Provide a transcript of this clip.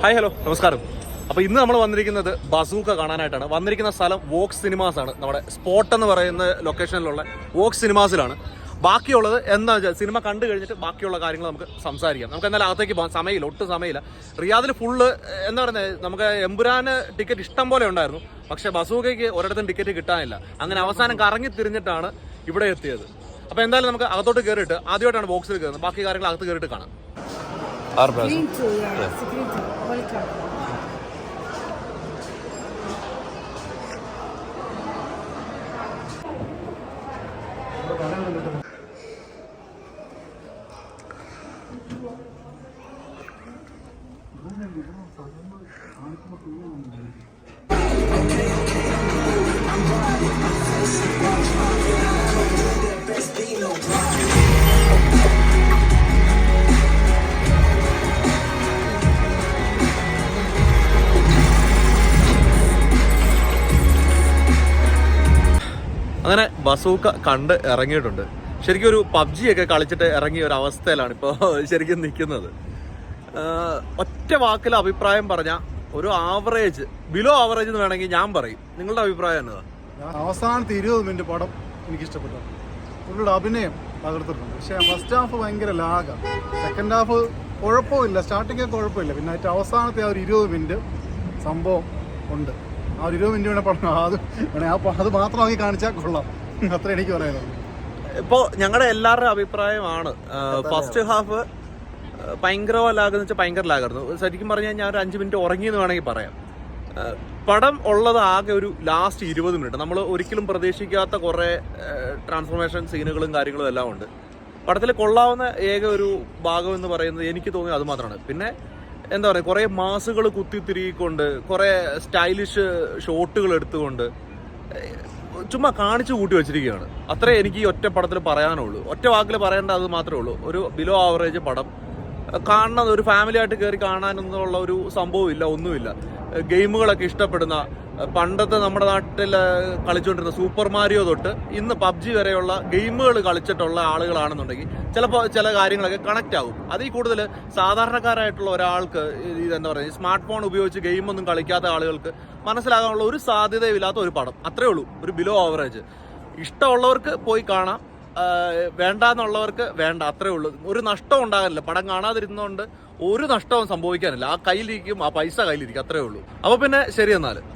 Hi hello. നമസ്കാരം. അപ്പൊ ഇന്ന് നമ്മൾ വന്നിരിക്കുന്നത് ബസൂക്ക കാണാനായിട്ടാണ്. വന്നിരിക്കുന്ന സ്ഥലം വോക്സ് സിനിമാസ് ആണ്. നമ്മുടെ സ്പോട്ട് എന്ന് പറയുന്ന ലൊക്കേഷനിലുള്ള വോക്സ് സിനിമാസിലാണ്. ബാക്കിയുള്ളത് എന്താ വെച്ചാൽ സിനിമ കണ്ടു കഴിഞ്ഞിട്ട് ബാക്കിയുള്ള കാര്യങ്ങൾ നമുക്ക് സംസാരിക്കാം. നമുക്ക് എന്നാലും അകത്തേക്ക് പോകാം. സമയമില്ല ഒട്ടും സമയമില്ല. റിയാദിൽ ഫുള്ള് എന്താ പറയുന്നത് നമുക്ക് എമ്പുരാന് ടിക്കറ്റ് ഇഷ്ടം പോലെ ഉണ്ടായിരുന്നു. പക്ഷെ ബസൂക്കയ്ക്ക് ഒരിടത്തും ടിക്കറ്റ് കിട്ടാനില്ല. അങ്ങനെ അവസാനം കറങ്ങി തിരിഞ്ഞിട്ടാണ് ഇവിടെ എത്തിയത്. അപ്പോൾ എന്തായാലും നമുക്ക് അകത്തോട്ട് കയറിയിട്ട് ആദ്യമായിട്ടാണ് ബോക്സിൽ കയറുന്നത് ബാക്കി കാര്യങ്ങൾ അകത്ത് കയറിയിട്ട് കാണാം. Arbrazov. Screen to, yeah. yeah. Screen to. Welcome. Thank you. അങ്ങനെ ബസൂക്ക കണ്ട് ഇറങ്ങിയിട്ടുണ്ട്. ശരിക്കും ഒരു പബ്ജി ഒക്കെ കളിച്ചിട്ട് ഇറങ്ങിയ ഒരു അവസ്ഥയിലാണ് ഇപ്പോൾ ശരിക്കും നിൽക്കുന്നത്. ഒറ്റ വാക്കിൽ അഭിപ്രായം പറഞ്ഞ ഒരു ആവറേജ് ബിലോ ആവറേജ് എന്ന് വേണമെങ്കിൽ ഞാൻ പറയും. നിങ്ങളുടെ അഭിപ്രായം എന്നതാ ഞാൻ അവസാനത്തെ ഇരുപത് മിനിറ്റ് പടം എനിക്ക് ഇഷ്ടപ്പെട്ടു പുള്ളിയുടെ അഭിനയം തകർത്തിട്ടുണ്ട്. പക്ഷേ ഫസ്റ്റ് ഹാഫ് ഭയങ്കര ലാഗാണ് സെക്കൻഡ് ഹാഫ് കുഴപ്പമില്ല. സ്റ്റാർട്ടിങ്ങൊക്കെ കുഴപ്പമില്ല. പിന്നെ അവസാനത്തെ ആ ഒരു ഇരുപത് മിനിറ്റ് സംഭവം ഉണ്ട്. ആ ഒരു ഇരുപത് മിനിറ്റ് വേണേ പടം. അത് വേണേ ആ അത് മാത്രം മാത്രമാക്കി കാണിച്ചാൽ കൊള്ളാം. അത്ര എനിക്ക് പറയാനുള്ളത് ഇപ്പോൾ ഞങ്ങളുടെ എല്ലാവരുടെയും അഭിപ്രായമാണ്. ഫസ്റ്റ് ഹാഫ് ഭയങ്കര ലാഗെന്ന് വെച്ചാൽ ഭയങ്കര ലാഗായിരുന്നു ശരിക്കും പറഞ്ഞാൽ ഞാൻ ഒരു അഞ്ച് മിനിറ്റ് ഉറങ്ങിയെന്ന് വേണമെങ്കിൽ പറയാം. പടം ഉള്ളത് ആകെ ഒരു ലാസ്റ്റ് ഇരുപത് മിനിറ്റ്. നമ്മൾ ഒരിക്കലും പ്രതീക്ഷിക്കാത്ത കുറേ ട്രാൻസ്ഫോർമേഷൻ സീനുകളും കാര്യങ്ങളും എല്ലാം ഉണ്ട്. പടത്തിൽ കൊള്ളാവുന്ന ഏക ഒരു ഭാഗം എന്ന് പറയുന്നത് എനിക്ക് തോന്നിയത് അത് മാത്രമാണ്. പിന്നെ എന്താ പറയുക കുറേ മാസുകൾ കുത്തിത്തിരിക്കൊണ്ട് കുറേ സ്റ്റൈലിഷ് ഷോട്ടുകൾ എടുത്തുകൊണ്ട് ചുമ്മാ കാണിച്ചു കൂട്ടി വെച്ചിരിക്കുകയാണ്. അത്രേ എനിക്ക് ഈ ഒറ്റ പടത്തിൽ പറയാനുള്ളൂ. ഒറ്റ വാക്കിൽ പറയേണ്ട അത് മാത്രമേ ഉള്ളൂ. ഒരു ബിലോ ആവറേജ് പടം. കാണുന്നത് ഒരു ഫാമിലി ആയിട്ട് കയറി കാണാനൊന്നുള്ള ഒരു സംഭവം ഇല്ല ഒന്നുമില്ല. ഗെയിമുകളൊക്കെ ഇഷ്ടപ്പെടുന്ന പണ്ടത്തെ നമ്മുടെ നാട്ടിൽ കളിച്ചുകൊണ്ടിരുന്ന സൂപ്പർ മാരിയോ തൊട്ട് ഇന്ന് പബ്ജി വരെയുള്ള ഗെയിമുകൾ കളിച്ചിട്ടുള്ള ആളുകളാണെന്നുണ്ടെങ്കിൽ ചിലപ്പോൾ ചില കാര്യങ്ങളൊക്കെ കണക്റ്റ് ആകും അതിൽ കൂടുതൽ സാധാരണക്കാരായിട്ടുള്ള ഒരാൾക്ക് ഇതെന്താ പറയുക സ്മാർട്ട് ഫോൺ ഉപയോഗിച്ച് ഗെയിമൊന്നും കളിക്കാത്ത ആളുകൾക്ക് മനസ്സിലാകാനുള്ള ഒരു സാധ്യതയില്ലാത്ത ഒരു പടം. അത്രേ ഉള്ളൂ ഒരു ബിലോ ആവറേജ് ഇഷ്ടമുള്ളവർക്ക് പോയി കാണാം വേണ്ടാന്നുള്ളവർക്ക് വേണ്ട അത്രേ ഉള്ളൂ. ഒരു നഷ്ടം ഉണ്ടാകില്ല പടം കാണാതിരുന്നതുകൊണ്ട് ഒരു നഷ്ടവും സംഭവിക്കാനില്ല. ആ കയ്യിലിരിക്കും ആ പൈസ കയ്യിലിരിക്കും. അത്രേ ഉള്ളൂ. അപ്പൊ പിന്നെ ശരി എന്നാൽ